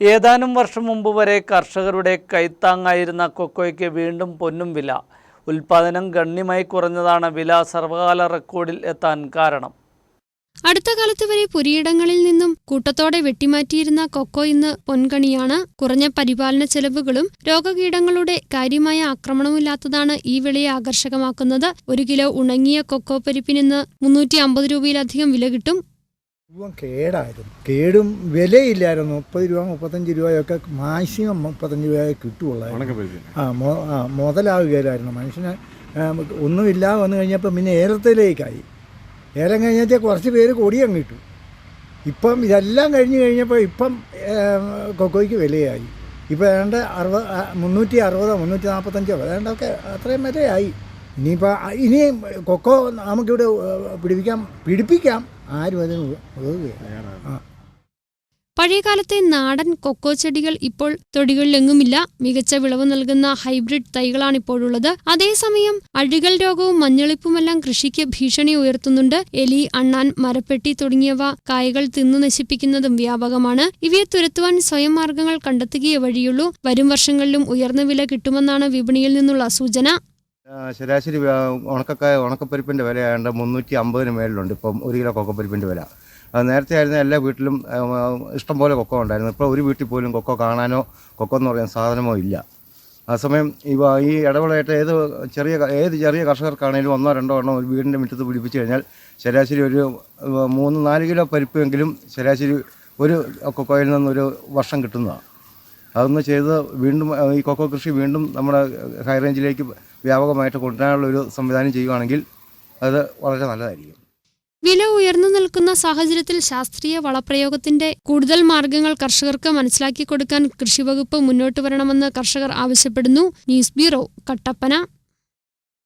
ഏതാനും വർഷം മുമ്പ് വരെ കർഷകരുടെ കൈത്താങ്ങായിരുന്ന കൊക്കോയ്ക്ക് വീണ്ടും പൊന്നും വില. ഉൽപാദനം ഗണ്യമായി കുറഞ്ഞതാണ് വില സർവകാല റെക്കോർഡിൽ എത്താൻ കാരണം. അടുത്ത കാലത്ത് വരെ പുരിയിടങ്ങളിൽ നിന്നും കൂട്ടത്തോടെ വെട്ടിമാറ്റിയിരുന്ന കൊക്കോ ഇന്ന് പൊൻകണിയാണ്. കുറഞ്ഞ പരിപാലന ചെലവുകളും രോഗകീടങ്ങളുടെ കാര്യമായ ആക്രമണമില്ലാത്തതാണ് ഈ വിളയെ ആകർഷകമാക്കുന്നത്. ഒരു കിലോ ഉണങ്ങിയ കൊക്കോ പരിപ്പിനിന്ന് മുന്നൂറ്റി അമ്പത് രൂപയിലധികം വില കിട്ടും. രൂപ കേടായിരുന്നു. കേടും വിലയില്ലായിരുന്നു. മുപ്പത് രൂപ മുപ്പത്തഞ്ച് രൂപയൊക്കെ മാക്സിമം മുപ്പത്തഞ്ച് രൂപയെ കിട്ടുള്ളായിരുന്നു ആ മൊ ആ മുതലാവുകയില്ലായിരുന്നു മനുഷ്യന് ഒന്നുമില്ല വന്നു കഴിഞ്ഞപ്പോൾ പിന്നെ ഏലത്തിലേക്കായി. ഏലം കഴിഞ്ഞാൽ കുറച്ച് പേര് കൊടിയങ്ങ് കിട്ടും. ഇപ്പം ഇതെല്ലാം കഴിഞ്ഞ് കഴിഞ്ഞപ്പോൾ ഇപ്പം കൊക്കോയ്ക്ക് വിലയായി. ഇപ്പോൾ ഏതാണ്ട് അറുപത് മുന്നൂറ്റി അറുപതോ മുന്നൂറ്റി നാൽപ്പത്തഞ്ചോ ഏതാണ്ടൊക്കെ അത്രയും വിലയായി. ഇനിയിപ്പോൾ ഇനിയും കൊക്കോ നമുക്കിവിടെ പിടിപ്പിക്കാം. പിടിപ്പിക്കാം. ആരും അതിന് ആ. പഴയകാലത്തെ നാടൻ കൊക്കോ ചെടികൾ ഇപ്പോൾ തൊടികളിലെങ്ങുമില്ല. മികച്ച വിളവ് നൽകുന്ന ഹൈബ്രിഡ് തൈകളാണ് തൈകളാണിപ്പോഴുള്ളത്. അതേസമയം അഴുകൽ രോഗവും മഞ്ഞളിപ്പുമെല്ലാം കൃഷിക്ക് ഭീഷണി ഉയർത്തുന്നുണ്ട്. എലി അണ്ണാൻ മരപ്പെട്ടി തുടങ്ങിയവ കായകൾ തിന്നു നശിപ്പിക്കുന്നതും വ്യാപകമാണ്. ഇവയെ തുരത്തുവാൻ സ്വയം മാർഗങ്ങൾ കണ്ടെത്തുകയേ വഴിയുള്ളൂ. വരും വർഷങ്ങളിലും ഉയർന്ന വില കിട്ടുമെന്നാണ് വിപണിയിൽ നിന്നുള്ള സൂചന. ശരാശരി ഉണക്കക്ക ഉണക്കക്കായ ഉണക്കപ്പരിപ്പിന്റെ വില ഏതാണ്ട് മുന്നൂറ്റി അമ്പതിന് മേളിലുണ്ട്. ഇപ്പം ഒരു കിലോ കൊക്കപ്പരിപ്പിന്റെ വില. നേരത്തെ ആയിരുന്നു എല്ലാ വീട്ടിലും ഇഷ്ടം ഇഷ്ടംപോലെ കൊക്കോ ഉണ്ടായിരുന്നു. ഇപ്പോൾ ഒരു വീട്ടിൽ പോലും കൊക്കോ കാണാനോ കൊക്കോ എന്ന് പറയുന്ന സാധനമോ ഇല്ല. സമയം ഇവ ഈ ഇടവേളയായിട്ട് ഏത് ചെറിയ ഏത് ചെറിയ കർഷകർക്കാണെങ്കിലും ഒന്നോ രണ്ടോ എണ്ണോ ഒരു വീടിന്റെ മുറ്റത്ത് പിടിപ്പിച്ച് കഴിഞ്ഞാൽ ശരാശരി ഒരു ആ, മൂന്ന് നാല് കിലോ പരിപ്പെങ്കിലും ശരാശരി ഒരു കൊക്കോയിൽ നിന്നൊരു വർഷം കിട്ടുന്നതാണ്. അതൊന്ന് ചെയ്ത് വീണ്ടും ഈ കൊക്കോ കൃഷി വീണ്ടും നമ്മുടെ ഹൈ റേഞ്ചിലേക്ക് വ്യാപകമായിട്ട് കൊണ്ടുവരാനുള്ള ഒരു സംവിധാനം ചെയ്യുകയാണെങ്കിൽ അത് വളരെ നല്ലതായിരിക്കും. വില ഉയർന്നു നിൽക്കുന്ന സാഹചര്യത്തിൽ ശാസ്ത്രീയ വളപ്രയോഗത്തിന്റെ കൂടുതൽ മാർഗങ്ങൾ കർഷകർക്ക് മനസ്സിലാക്കി കൊടുക്കാൻ കൃഷിവകുപ്പ് മുന്നോട്ട് വരണമെന്ന് കർഷകർ ആവശ്യപ്പെടുന്നു. News bureau Kattappana.